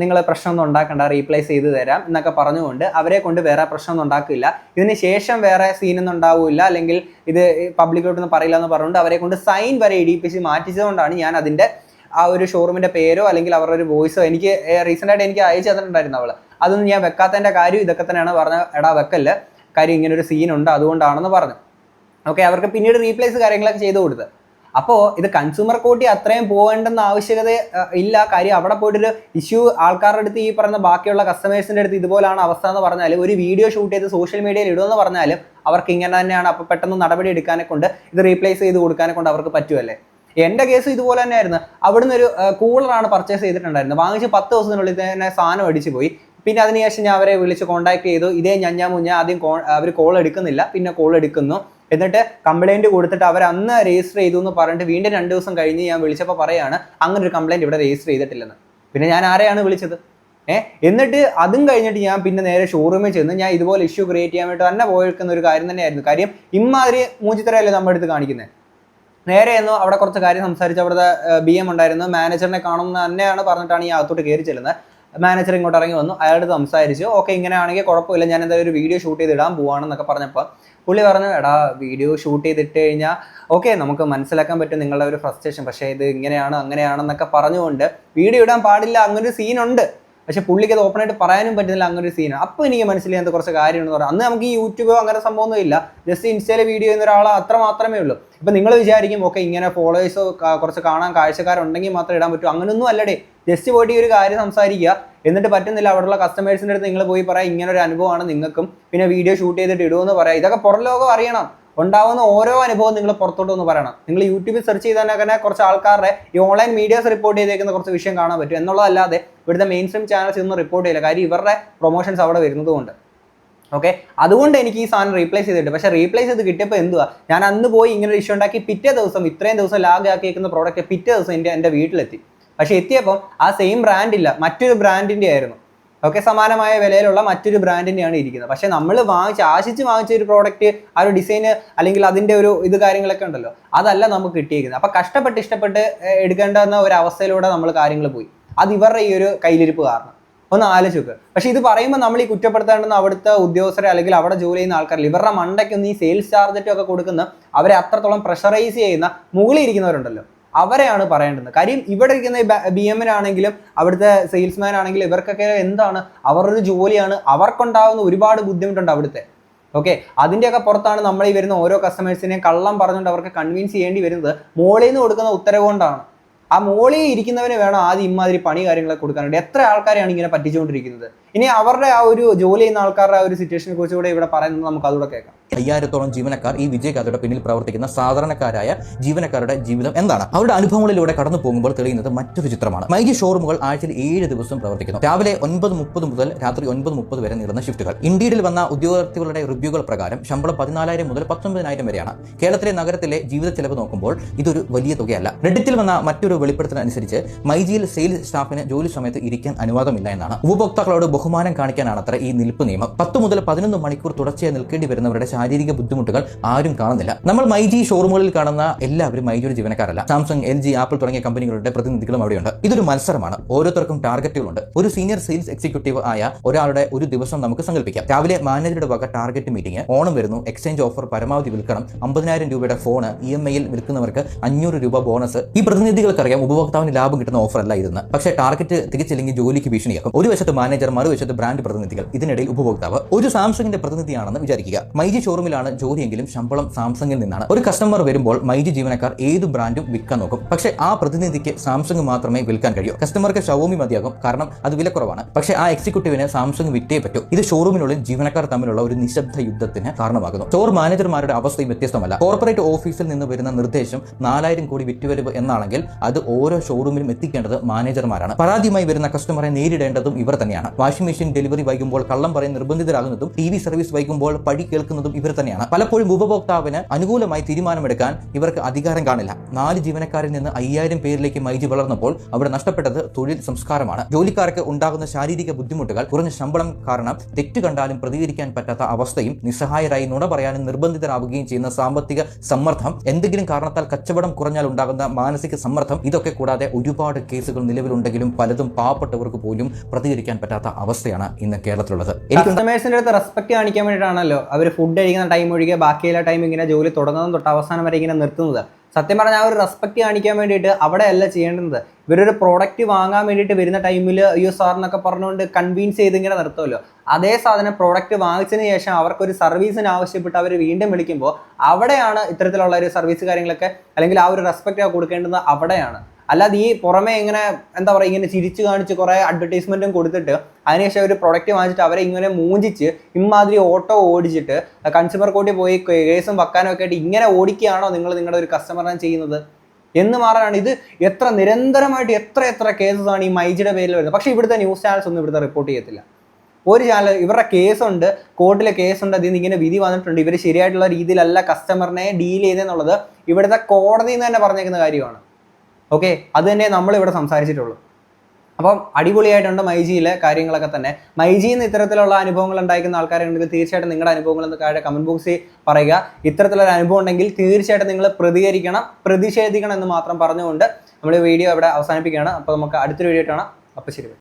നിങ്ങൾ പ്രശ്നമൊന്നും ഉണ്ടാക്കണ്ട റീപ്ലേസ് ചെയ്ത് തരാം എന്നൊക്കെ പറഞ്ഞുകൊണ്ട് അവരെ കൊണ്ട് വേറെ പ്രശ്നമൊന്നും ഉണ്ടാക്കില്ല. ഇതിന് ശേഷം വേറെ സീനൊന്നും ഉണ്ടാവില്ല. അല്ലെങ്കിൽ ഇത് പബ്ലിക്കോട്ടൊന്നും പറയില്ല എന്ന് പറഞ്ഞുകൊണ്ട് അവരെ കൊണ്ട് സൈൻ വരെ ഇടിപ്പിച്ച് മാറ്റിച്ചതുകൊണ്ടാണ് ഞാൻ അതിന്റെ ആ ഒരു ഷോറൂമിന്റെ പേരോ അല്ലെങ്കിൽ അവരുടെ ഒരു വോയിസോ എനിക്ക് റീസെന്റ് ആയിട്ട് എനിക്ക് അയച്ചു തന്നിട്ടുണ്ടായിരുന്നു അവൾ. അതൊന്നും ഞാൻ വെക്കാത്തതിന്റെ കാര്യം ഇതൊക്കെ തന്നെയാണ് പറഞ്ഞ എടാ വെക്കല്ല. കാര്യം ഇങ്ങനെ ഒരു സീൻ ഉണ്ട്. അതുകൊണ്ടാണെന്ന് പറഞ്ഞു. ഓക്കെ അവർക്ക് പിന്നീട് റീപ്ലേസ് കാര്യങ്ങളൊക്കെ ചെയ്തു കൊടുത്ത്. അപ്പോൾ ഇത് കൺസ്യൂമർ കോർട്ടിൽ അത്രയും പോകേണ്ടെന്ന ആവശ്യകത ഇല്ല. കാര്യം അവിടെ പോയിട്ടൊരു ഇഷ്യൂ ആൾക്കാരുടെ അടുത്ത് ഈ പറഞ്ഞ ബാക്കിയുള്ള കസ്റ്റമേഴ്സിന്റെ അടുത്ത് ഇതുപോലാണ് അവസ്ഥ എന്ന് പറഞ്ഞാൽ ഒരു വീഡിയോ ഷൂട്ട് ചെയ്ത് സോഷ്യൽ മീഡിയയിൽ ഇടുമെന്ന് പറഞ്ഞാലും അവർക്ക് ഇങ്ങനെ തന്നെയാണ്. അപ്പോൾ പെട്ടെന്ന് നടപടി എടുക്കാനെ കൊണ്ട് ഇത് റീപ്ലേസ് ചെയ്ത് കൊടുക്കാനെ കൊണ്ട് അവർക്ക് പറ്റുമല്ലേ എന്റെ കേസ് ഇതുപോലെ തന്നെയായിരുന്നു. അവിടുന്ന് ഒരു കൂളറാണ് പർച്ചേസ് ചെയ്തിട്ടുണ്ടായിരുന്നത്. വാങ്ങിച്ച് പത്ത് ദിവസത്തിനുള്ളിൽ തന്നെ സാധനം അടിച്ചു പോയി. പിന്നെ അതിനുശേഷം ഞാൻ അവരെ വിളിച്ച് കോൺടാക്ട് ചെയ്തു. ഇതേ ഞഞ്ഞാ മുഞ്ഞ ആദ്യം അവർ കോൾ എടുക്കുന്നില്ല. പിന്നെ കോൾ എടുക്കുന്നു. എന്നിട്ട് കംപ്ലൈന്റ് കൊടുത്തിട്ട് അവർ അന്ന് രജിസ്റ്റർ ചെയ്തു എന്ന് പറഞ്ഞിട്ട് വീണ്ടും രണ്ട് ദിവസം കഴിഞ്ഞ് ഞാൻ വിളിച്ചപ്പോൾ പറയാണ് അങ്ങനെ ഒരു കംപ്ലൈന്റ് ഇവിടെ രജിസ്റ്റർ ചെയ്തിട്ടില്ലെന്ന്. പിന്നെ ഞാൻ ആരെയാണ് വിളിച്ചത്? ഏഹ് എന്നിട്ട് അതും കഴിഞ്ഞിട്ട് ഞാൻ പിന്നെ നേരെ ഷോറൂമിൽ ചെന്ന് ഞാൻ ഇതുപോലെ ഇഷ്യൂ ക്രിയേറ്റ് ചെയ്യാൻ വേണ്ടി തന്നെ പോയിരിക്കുന്ന ഒരു കാര്യം തന്നെയായിരുന്നു. കാര്യം ഇമാതിരി മൂച്ചിത്തരല്ലേ നമ്മുടെ അടുത്ത് കാണിക്കുന്നത് നേരെ എന്നു അവിടെ കുറച്ച് കാര്യം സംസാരിച്ച് അവിടുത്തെ ബി എം ഉണ്ടായിരുന്നു. മാനേജറിനെ കാണുമെന്ന് തന്നെയാണ് പറഞ്ഞിട്ടാണ് ഈ അകത്തോട്ട് കയറി ചെല്ലുന്നത് മാനേജർ ഇങ്ങോട്ട് ഇറങ്ങി വന്നു. അയാളോട് സംസാരിച്ചു. ഓക്കെ ഇങ്ങനെയാണെങ്കിൽ കുഴപ്പമില്ല. ഞാൻ എന്തായാലും ഒരു വീഡിയോ ഷൂട്ട് ചെയ്ത് ഇടാൻ പോവാണെന്നൊക്കെ പറഞ്ഞപ്പോൾ പുള്ളി പറഞ്ഞു എടാ വീഡിയോ ഷൂട്ട് ചെയ്തിട്ട് കഴിഞ്ഞാൽ ഓക്കെ നമുക്ക് മനസ്സിലാക്കാൻ പറ്റും നിങ്ങളുടെ ഒരു ഫ്രസ്ട്രേഷൻ പക്ഷേ ഇത് ഇങ്ങനെയാണ് അങ്ങനെയാണെന്നൊക്കെ പറഞ്ഞുകൊണ്ട് വീഡിയോ ഇടാൻ പാടില്ല അങ്ങനൊരു സീനുണ്ട് പക്ഷെ പുള്ളിക്ക് അത് ഓപ്പണായിട്ട് പറയാനും പറ്റുന്നില്ല അങ്ങനെ ഒരു സീനാണ് അപ്പോൾ എനിക്ക് മനസ്സിലായത് കുറച്ച് കാര്യമെന്ന് പറയാം അന്ന് നമുക്ക് ഈ യൂട്യൂബോ അങ്ങനെ സംഭവമൊന്നും ഇല്ല. ജസ്റ്റ് ഇൻസ്റ്റയിലെ വീഡിയോ ചെയ്യുന്ന ഒരാൾ അത്ര മാത്രമേ ഉള്ളൂ. ഇപ്പം നിങ്ങൾ വിചാരിക്കും ഓക്കെ ഇങ്ങനെ ഫോളോവേഴ്സോ കുറച്ച് കാണാൻ കാഴ്ചക്കാരുണ്ടെങ്കിൽ മാത്രമേ ഇടാൻ പറ്റൂ. അങ്ങനെയൊന്നും അല്ലടേ. ജസ്റ്റ് പോയിട്ട് ഈ ഒരു കാര്യം സംസാരിക്കുക. എന്നിട്ട് പറ്റുന്നില്ല അവിടെയുള്ള കസ്റ്റമേഴ്സിന്റെ അടുത്ത് നിങ്ങൾ പോയി പറയാം ഇങ്ങനെ ഒരു അനുഭവമാണ് നിങ്ങൾക്കും. പിന്നെ വീഡിയോ ഷൂട്ട് ചെയ്തിട്ട് ഇടുമെന്ന് പറയാം. ഇതൊക്കെ പുറം ലോകം അറിയണം. ഉണ്ടാവുന്ന ഓരോ അനുഭവം നിങ്ങൾ പുറത്തോട്ട് ഒന്ന് പറയണം. നിങ്ങൾ യൂട്യൂബിൽ സെർച്ച് ചെയ്താൽ തന്നെ കുറച്ച് ആൾക്കാരുടെ ഈ ഓൺലൈൻ മീഡിയാസ് റിപ്പോർട്ട് ചെയ്തേക്കുന്ന കുറച്ച് വിഷയം കാണാൻ പറ്റും. എന്നുള്ളതല്ലാതെ ഇവിടുത്തെ മെയിൻ സ്ട്രീം ചാനൽസ് ഒന്നും റിപ്പോർട്ട് ചെയ്യില്ല. കാര്യം ഇവരുടെ പ്രൊമോഷൻസ് അവിടെ വരുന്നതുകൊണ്ട് ഓക്കെ അതുകൊണ്ട് എനിക്ക് ഈ സാധനം റീപ്ലേസ് ചെയ്തിട്ട് പക്ഷേ റീപ്ലേസ് ചെയ്ത് കിട്ടിയപ്പോൾ എന്തുവാ? ഞാൻ അന്ന് പോയി ഇങ്ങനെ ഒരു ഇഷ്യൂ ഉണ്ടാക്കി പിറ്റേ ദിവസം ഇത്രയും ദിവസം ലാഗ് ആക്കിയേക്കുന്ന പ്രോഡക്റ്റ് പിറ്റേ ദിവസം എന്റെ എന്റെ വീട്ടിലെത്തി. പക്ഷേ എത്തിയപ്പം ആ സെയിം ബ്രാൻഡ് ഇല്ല. മറ്റൊരു ബ്രാൻഡിന്റെ ആയിരുന്നു. ഓക്കെ സമാനമായ വിലയിലുള്ള മറ്റൊരു ബ്രാൻഡിന്റെയാണ് ഇരിക്കുന്നത്. പക്ഷേ നമ്മൾ വാങ്ങിച്ച് ആശിച്ച് വാങ്ങിച്ച ഒരു പ്രോഡക്റ്റ് ആ ഒരു ഡിസൈന് അല്ലെങ്കിൽ അതിന്റെ ഒരു ഇത് കാര്യങ്ങളൊക്കെ ഉണ്ടല്ലോ അതല്ല നമുക്ക് കിട്ടിയിരിക്കുന്നത്. അപ്പോൾ കഷ്ടപ്പെട്ട് ഇഷ്ടപ്പെട്ട് എടുക്കേണ്ടെന്ന ഒരു അവസ്ഥയിലൂടെ നമ്മൾ കാര്യങ്ങൾ പോയി. അത് ഇവരുടെ ഈ ഒരു കയ്യിലിരിപ്പ് കാരണം. ഒന്ന് ആലോചിച്ച് പക്ഷേ ഇത് പറയുമ്പോൾ നമ്മൾ ഈ കുറ്റപ്പെടുത്തേണ്ടെന്ന് അവിടുത്തെ ഉദ്യോഗസ്ഥരെ അല്ലെങ്കിൽ അവിടെ ജോലി ചെയ്യുന്ന ആൾക്കാരിൽ ഇവരുടെ മണ്ടയ്ക്കൊന്നും ഈ സെയിൽസ് ചാർജറ്റും ഒക്കെ കൊടുക്കുന്ന അവരെ അത്രത്തോളം പ്രഷറൈസ് ചെയ്യുന്ന മുകളിൽ ഇരിക്കുന്നവരുണ്ടല്ലോ. അവരെയാണ് പറയേണ്ടത്. കാര്യം ഇവിടെ ഇരിക്കുന്ന ബി എമ്മിനാണെങ്കിലും അവിടുത്തെ സെയിൽസ്മാൻ ആണെങ്കിലും ഇവർക്കൊക്കെ എന്താണ്? അവരുടെ ജോലിയാണ്. അവർക്കുണ്ടാകുന്ന ഒരുപാട് ബുദ്ധിമുട്ടുണ്ട് അവിടുത്തെ. ഓക്കെ? അതിന്റെയൊക്കെ പുറത്താണ് നമ്മൾ ഈ വരുന്ന ഓരോ കസ്റ്റമേഴ്സിനെയും കള്ളം പറഞ്ഞുകൊണ്ട് അവർക്ക് കൺവിൻസ് ചെയ്യേണ്ടി വരുന്നത് മോളിൽ നിന്ന് കൊടുക്കുന്ന ഉത്തരവ് കൊണ്ടാണ്. ആ മോളിൽ ഇരിക്കുന്നവന് വേണം ആദ്യം ഇമാതിരി പണി കാര്യങ്ങളൊക്കെ കൊടുക്കാനുണ്ട് എത്ര ആൾക്കാരെയാണ് ഇങ്ങനെ പറ്റിച്ചുകൊണ്ടിരിക്കുന്നത്? ഇനി അവരുടെ ആ ഒരു ജോലി ചെയ്യുന്ന ആൾക്കാരുടെ ആ ഒരു സിറ്റുവേഷനെ കുറിച്ച് കൂടെ ഇവിടെ പറയുന്നത് നമുക്ക് അതുകൂടെ കേൾക്കാം. അയ്യായിരത്തോളം ജീവനക്കാർ ഈ വിജയഗാഥയുടെ പിന്നിൽ പ്രവർത്തിക്കുന്ന സാധാരണക്കാരായ ജീവനക്കാരുടെ ജീവിതം എന്താണ്? അവരുടെ അനുഭവങ്ങളിലൂടെ കടന്നു പോകുമ്പോൾ തെളിയുന്നത് മറ്റൊരു ചിത്രമാണ്. മൈജി ഷോറൂമുകൾ ആഴ്ചയിൽ ഏഴ് ദിവസം പ്രവർത്തിക്കുന്നു. രാവിലെ ഒൻപത് മുപ്പത് മുതൽ രാത്രി ഒൻപത് മുപ്പത് വരെ നീളുന്ന ഷിഫ്റ്റുകൾ. ഇന്ത്യയിൽ വന്ന ഉദ്യോഗാർത്ഥികളുടെ റിവ്യൂകൾ പ്രകാരം ശമ്പളം പതിനാലായിരം മുതൽ പത്തൊമ്പതിനായിരം വരെയാണ്. കേരളത്തിലെ നഗരത്തിലെ ജീവിത ചെലവ് നോക്കുമ്പോൾ ഇതൊരു വലിയ തുകയല്ല. റെഡിറ്റിൽ വന്ന മറ്റൊരു വെളിപ്പെടുത്തലനുസരിച്ച് മൈജിയിൽ സെയിൽസ് സ്റ്റാഫിന് ജോലി സമയത്ത് ഇരിക്കാൻ അനുവാദമില്ല എന്നാണ്. ഉപഭോക്താക്കളോട് ബഹുമാനം കാണിക്കാനാണ് അത്ര ഈ നിൽപ്പ് നിയമം. പത്ത് മുതൽ പതിനൊന്ന് മണിക്കൂർ തുടർച്ചയായി നിൽക്കേണ്ടി വരുന്നവരുടെ ശാരീരിക ബുദ്ധിമുട്ടുകൾ ആരും കാണുന്നില്ല. നമ്മൾ മൈജി ഷോറൂമുകളിൽ കാണുന്ന എല്ലാവരും മൈജിയുടെ ജീവനക്കാരല്ല. സാംസങ് എൽ ജി ആപ്പിൾ തുടങ്ങിയ കമ്പനികളുടെ പ്രതിനിധികളും അവിടെയുണ്ട്. ഇതൊരു മത്സരമാണ്. ഓരോരുത്തർക്കും ടാർഗറ്റുകളുണ്ട് ഒരു സീനിയർ സെയിൽസ് എക്സിക്യൂട്ടീവ് ആയ ഒരാളുടെ ഒരു ദിവസം നമുക്ക് സങ്കല്പിക്കാം രാവിലെ മാനേജറുടെ വക ടാർഗറ്റ് മീറ്റിംഗ് ഓണം വരുന്നു. എക്സ്ചേഞ്ച് ഓഫർ പരമാവധി വിൽക്കണം. അമ്പതിനായിരം രൂപയുടെ ഫോൺ ഇ എം ഐയിൽ വിൽക്കുന്നവർക്ക് അഞ്ഞൂറ് രൂപ ബോണസ് ഈ പ്രതിനിധികൾക്കറിയാം ഉപഭോക്താവിന് ലാഭം കിട്ടുന്ന ഓഫർ അല്ല ഇതെന്ന്. പക്ഷേ ടാർഗറ്റ് തികച്ചില്ലെങ്കിൽ ജോലിക്ക് ഭീഷണിയാക്കും. ഒരു വശത്ത് മാനേജർ മറുവശത്ത് ബ്രാൻഡ് പ്രതിനിധികൾ. ഇതിനിടയിൽ ഉപഭോക്താവ് ഒരു സാംസങ്ങിന്റെ പ്രതിനിധിയാണെന്ന് വിചാരിക്കുക. മൈജി ഷോറൂമിലാണ് ജോലിയെങ്കിലും ശമ്പളം സാംസങ്ങിൽ നിന്നാണ്. ഒരു കസ്റ്റമർ വരുമ്പോൾ മൈജി ജീവനക്കാർ ഏത് ബ്രാൻഡും വിൽക്കാൻ നോക്കും. പക്ഷേ ആ പ്രതിനിധിക്ക് സാംസങ് മാത്രമേ വിൽക്കാൻ കഴിയൂ. കസ്റ്റമർക്ക് ഷവോമി മതിയാകും കാരണം അത് വിലക്കുറവാണ് പക്ഷെ ആ എക്സിക്യൂട്ടീവിന് സാംസങ് വിറ്റേ പറ്റൂ. ഇത് ഷോറൂമിനുള്ളിൽ ജീവനക്കാർ തമ്മിലുള്ള ഒരു നിശബ്ദ യുദ്ധത്തിന് കാരണമാകുന്നു. സ്റ്റോർ മാനേജർമാരുടെ അവസ്ഥയും വ്യത്യസ്തമല്ല. കോർപ്പറേറ്റ് ഓഫീസിൽ നിന്ന് വരുന്ന നിർദ്ദേശം നാലായിരം കോടി വിറ്റുവരവ് എന്നാണെങ്കിൽ അത് ഓരോ ഷോറൂമിലും എത്തിക്കേണ്ടത് മാനേജർമാരാണ് പരാതിയുമായി വരുന്ന കസ്റ്റമറെ നേരിടേണ്ടതും ഇവർ തന്നെയാണ്. വാഷിംഗ് മെഷീൻ ഡെലിവറി വൈകുമ്പോൾ കള്ളം പറയാൻ നിർബന്ധിതരാകുന്നതും ടി വി സർവീസ് വൈകുമ്പോൾ പഴി കേൾക്കുന്നതും ഇവർ തന്നെയാണ്. പലപ്പോഴും ഉപഭോക്താവിന് അനുകൂലമായി തീരുമാനമെടുക്കാൻ ഇവർക്ക് അധികാരം കാണില്ല. നാല് ജീവനക്കാരിൽ നിന്ന് അയ്യായിരം പേരിലേക്ക് മൈജി വളർന്നപ്പോൾ അവിടെ നഷ്ടപ്പെട്ടത് തൊഴിൽ സംസ്കാരമാണ്. ജോലിക്കാർക്ക് ഉണ്ടാകുന്ന ശാരീരിക ബുദ്ധിമുട്ടുകൾ കുറഞ്ഞ ശമ്പളം കാരണം തെറ്റ് കണ്ടാലും പ്രതികരിക്കാൻ പറ്റാത്ത അവസ്ഥയും നിസ്സഹായരായി നുണ പറയാനും നിർബന്ധിതരാവുകയും ചെയ്യുന്ന സാമ്പത്തിക സമ്മർദ്ദം എന്തെങ്കിലും കാരണത്താൽ കച്ചവടം കുറഞ്ഞാൽ ഉണ്ടാകുന്ന മാനസിക സമ്മർദ്ദം ഇതൊക്കെ കൂടാതെ ഒരുപാട് കേസുകൾ നിലവിലുണ്ടെങ്കിലും പലതും പാവപ്പെട്ടവർക്ക് പോലും പ്രതികരിക്കാൻ പറ്റാത്ത അവസ്ഥയാണ് ഇന്ന് കേരളത്തിലുള്ളത്. കസ്റ്റമേഴ്സിന്റെ അടുത്ത് റെസ്പെക്ട് കാണിക്കാൻ വേണ്ടിയിട്ടാണല്ലോ അവർ ഫുഡ് കഴിക്കുന്ന ടൈം ഒഴികെ ബാക്കിയുള്ള ടൈം ഇങ്ങനെ ജോലി തുടങ്ങുന്നതും തൊട്ട് അവസാനം വരെ ഇങ്ങനെ നിർത്തുന്നത്. സത്യം പറഞ്ഞാൽ ആ ഒരു റെസ്പെക്ട് കാണിക്കാൻ വേണ്ടിയിട്ട് അവിടെ അല്ല ചെയ്യേണ്ടത്. ഇവരൊരു പ്രോഡക്റ്റ് വാങ്ങാൻ വേണ്ടിയിട്ട് വരുന്ന ടൈമിൽ അയ്യോ സാർ എന്നൊക്കെ പറഞ്ഞുകൊണ്ട് കൺവീൻസ് ചെയ്ത് ഇങ്ങനെ നിർത്തുമല്ലോ അതേ സാധനം പ്രോഡക്റ്റ് വാങ്ങിച്ചതിന് ശേഷം അവർക്കൊരു സർവീസിന് ആവശ്യപ്പെട്ട് അവർ വീണ്ടും വിളിക്കുമ്പോൾ അവിടെയാണ് ഇത്തരത്തിലുള്ള ഒരു സർവീസ് കാര്യങ്ങളൊക്കെ അല്ലെങ്കിൽ ആ ഒരു റെസ്പെക്റ്റ് കൊടുക്കേണ്ടത് അവിടെയാണ്. അല്ലാതെ ഈ പുറമെ ഇങ്ങനെ എന്താ പറയുക ഇങ്ങനെ ചിരിച്ചു കാണിച്ച് കുറേ അഡ്വർടൈസ്മെന്റും കൊടുത്തിട്ട് അതിനുശേഷം ഒരു പ്രൊഡക്റ്റ് വാങ്ങിച്ചിട്ട് അവരെ ഇങ്ങനെ മൂഞ്ചിച്ച് ഇമാതിരി ഓട്ടോ ഓടിച്ചിട്ട് കൺസ്യൂമർ കോർട്ടിൽ പോയി കേസും വക്കാനും ഒക്കെ ആയിട്ട് ഇങ്ങനെ ഓടിക്കുകയാണോ നിങ്ങൾ നിങ്ങളുടെ ഒരു കസ്റ്റമറിനെ ചെയ്യുന്നത്? എന്ന് മാറാനാണ്. ഇത് എത്ര നിരന്തരമായിട്ട് എത്ര എത്ര കേസസ് ആണ് ഈ മൈജിയുടെ പേരിൽ വരുന്നത്. പക്ഷേ ഇവിടുത്തെ ന്യൂസ് ചാനൽസ് ഒന്നും ഇവിടുത്തെ റിപ്പോർട്ട് ചെയ്യത്തില്ല. ഒരു ചാനൽ ഇവരുടെ കേസുണ്ട് കോർട്ടിലെ കേസുണ്ട് അതിൽ നിന്ന് ഇങ്ങനെ വിധി വന്നിട്ടുണ്ട്. ഇവർ ശരിയായിട്ടുള്ള രീതിയിലല്ല കസ്റ്റമറിനെ ഡീൽ ചെയ്തെന്നുള്ളത് ഇവിടുത്തെ കോടതിയിൽ നിന്ന് തന്നെ പറഞ്ഞേക്കുന്ന കാര്യമാണ്. ഓക്കെ അത് തന്നെ നമ്മൾ ഇവിടെ സംസാരിച്ചിട്ടുള്ളൂ. അപ്പം അടിപൊളിയായിട്ടുണ്ട് മൈജിയിലെ കാര്യങ്ങളൊക്കെ തന്നെ. മൈജിയിൽ നിന്ന് ഇത്തരത്തിലുള്ള അനുഭവങ്ങൾ ഉണ്ടായിരിക്കുന്ന ആൾക്കാരുണ്ടെങ്കിൽ തീർച്ചയായിട്ടും നിങ്ങളുടെ അനുഭവങ്ങൾ എന്ന് താഴെ കമന്റ് ബോക്സിൽ പറയുക. ഇത്തരത്തിലൊരു അനുഭവം ഉണ്ടെങ്കിൽ തീർച്ചയായിട്ടും നിങ്ങൾ പ്രതികരിക്കണം പ്രതിഷേധിക്കണം എന്ന് മാത്രം പറഞ്ഞുകൊണ്ട് നമ്മൾ വീഡിയോ ഇവിടെ അവസാനിപ്പിക്കുകയാണ്. അപ്പോൾ നമുക്ക് അടുത്തൊരു വീഡിയോ കാണാം. അപ്പോൾ ശരി.